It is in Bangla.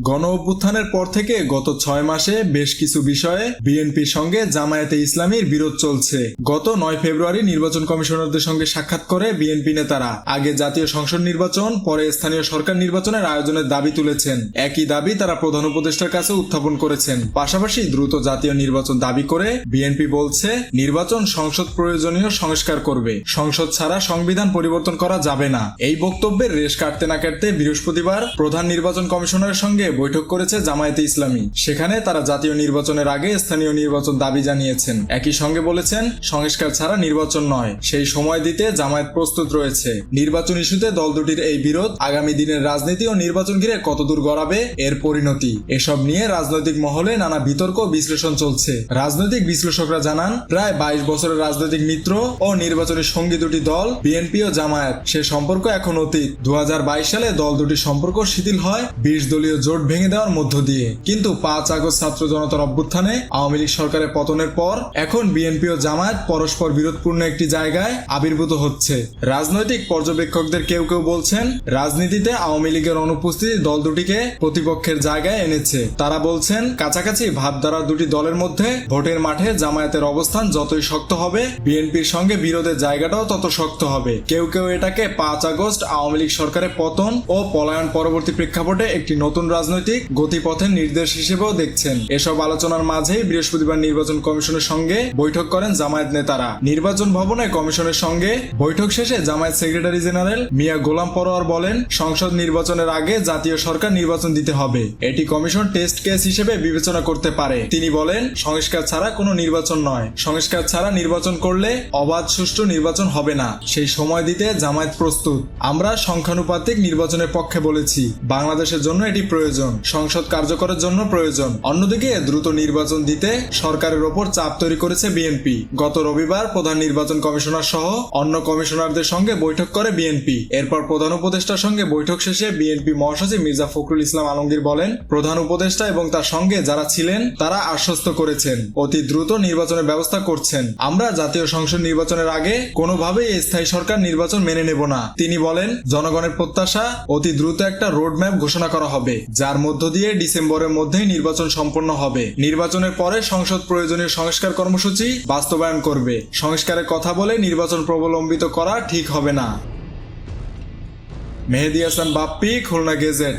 গণ অভ্যুত্থানের পর থেকে গত ছয় মাসে বেশ কিছু বিষয়ে বিএনপির সঙ্গে জামায়াতে ইসলামীর বিরোধ চলছে। গত নয় ফেব্রুয়ারি নির্বাচন কমিশনারদের সঙ্গে সাক্ষাৎ করে বিএনপি নেতারা। আগে জাতীয় সংসদ নির্বাচন, পরে স্থানীয় সরকার নির্বাচনের আয়োজনের দাবি তুলেছেন। একই দাবি তারা প্রধান উপদেষ্টার কাছে উত্থাপন করেছেন। পাশাপাশি দ্রুত জাতীয় নির্বাচন দাবি করে বিএনপি বলছে, নির্বাচন সংসদ প্রয়োজনীয় সংস্কার করবে। সংসদ ছাড়া সংবিধান পরিবর্তন করা যাবে না। এই বক্তব্যের রেশ কাটতে না কাটতে বৃহস্পতিবার প্রধান নির্বাচন কমিশনারের সঙ্গে বৈঠক করেছে জামায়াতে ইসলামী। সেখানে তারা জাতীয় নির্বাচনের আগে স্থানীয় নির্বাচন দাবি জানিয়েছেন। একই সঙ্গে বলেছেন, সংস্কার ছাড়া নির্বাচন নয়। সেই সময় দিতে জামায়াত প্রস্তুত রয়েছে। নির্বাচন ইস্যুতে দল দুটির এই বিরোধ আগামী দিনের রাজনীতি ও নির্বাচন ঘিরে কতদূর গড়াবে এর পরিণতি। এসব নিয়ে রাজনৈতিক মহলে নানা বিতর্ক বিশ্লেষণ চলছে। রাজনৈতিক বিশ্লেষকরা জানান, প্রায় বাইশ বছরের রাজনৈতিক মিত্র ও নির্বাচনী সঙ্গী দুটি দল, বিএনপি ও জামায়াত, সে সম্পর্ক এখন অতীত। দু হাজার বাইশ সালে দল দুটির সম্পর্ক শিথিল হয় বিশ দলীয় জোট ভেঙে দেওয়ার মধ্য দিয়ে। কিন্তু পাঁচ আগস্ট ছাত্র জনতার অভ্যুত্থানে আওয়ামী লীগ সরকারের পতনের পর এখন বিএনপি ও জামায়াত পরস্পর বিরোধপূর্ণ একটি জায়গায় আবির্ভূত হচ্ছে। রাজনৈতিক পর্যবেক্ষকদের কেউ কেউ বলছেন, রাজনীতিতে আওয়ামী লীগের অনুপস্থিতি দল দুটিকে প্রতিপক্ষের জায়গায় এনেছে। তারা বলছেন, কাছাকাছি ভাবধারা দুটি দলের মধ্যে ভোটের মাঠে জামায়াতের অবস্থান যতই শক্ত হবে, বিএনপির সঙ্গে বিরোধের জায়গাটাও তত শক্ত হবে। কেউ কেউ এটাকে পাঁচ আগস্ট আওয়ামী লীগ সরকারের পতন ও পলায়ন পরবর্তী প্রেক্ষাপটে একটি নতুন রাজনৈতিক গতিপথের নির্দেশ হিসেবেও দেখছেন। এসব আলোচনার মাঝেই বৃহস্পতিবার নির্বাচন কমিশনের সঙ্গে বৈঠক করেন জামায়াত নেতারা। নির্বাচন ভবনে কমিশনের সঙ্গে বৈঠক শেষে জামায়াত সেক্রেটারি জেনারেল মিয়া গোলাম পরোয়ার বলেন, সংসদ নির্বাচনের আগে জাতীয় সরকার নির্বাচন দিতে হবে। এটি কমিশন টেস্ট কেস হিসেবে বিবেচনা করতে পারে। তিনি বলেন, সংস্কার ছাড়া কোনো নির্বাচন নয়। সংস্কার ছাড়া নির্বাচন করলে অবাধ সুষ্ঠু নির্বাচন হবে না। সেই সময় দিতে জামায়াত প্রস্তুত। আমরা সংখ্যানুপাতিক নির্বাচনের পক্ষে বলেছি। বাংলাদেশের জন্য এটি প্রয়োজন। সংসদ কার্যকরের জন্য প্রয়োজন। অন্যদিকে, দ্রুত নির্বাচন দিতে সরকারের ওপর চাপ তৈরি করেছে বিএনপি। গত রবিবার প্রধান নির্বাচন কমিশনার সহ অন্য কমিশনারদের সঙ্গে বৈঠক করে বিএনপি। এরপর প্রধান উপদেষ্টার সঙ্গে বৈঠক শেষে বিএনপি মহাসচিব মির্জা ফখরুল ইসলাম আলমগীর বলেন, প্রধান উপদেষ্টা এবং তার সঙ্গে যারা ছিলেন, তারা আশ্বস্ত করেছেন। অতি দ্রুত নির্বাচনের ব্যবস্থা করছেন। আমরা জাতীয় সংসদ নির্বাচনের আগে কোনোভাবেই স্থায়ী সরকার নির্বাচন মেনে নেব না। তিনি বলেন, জনগণের প্রত্যাশা, অতি দ্রুত একটা রোড ম্যাপ ঘোষণা করা হবে। যার মধ্য দিয়ে ডিসেম্বরের মধ্যেই নির্বাচন সম্পন্ন হবে। নির্বাচনের পরে সংসদ প্রয়োজনীয় সংস্কার কর্মসূচি বাস্তবায়ন করবে। সংস্কারের কথা বলে নির্বাচন প্রবলম্বিত করা ঠিক হবে না। মেহেদি হাসান, বাপ্পি, খুলনা গেজেট।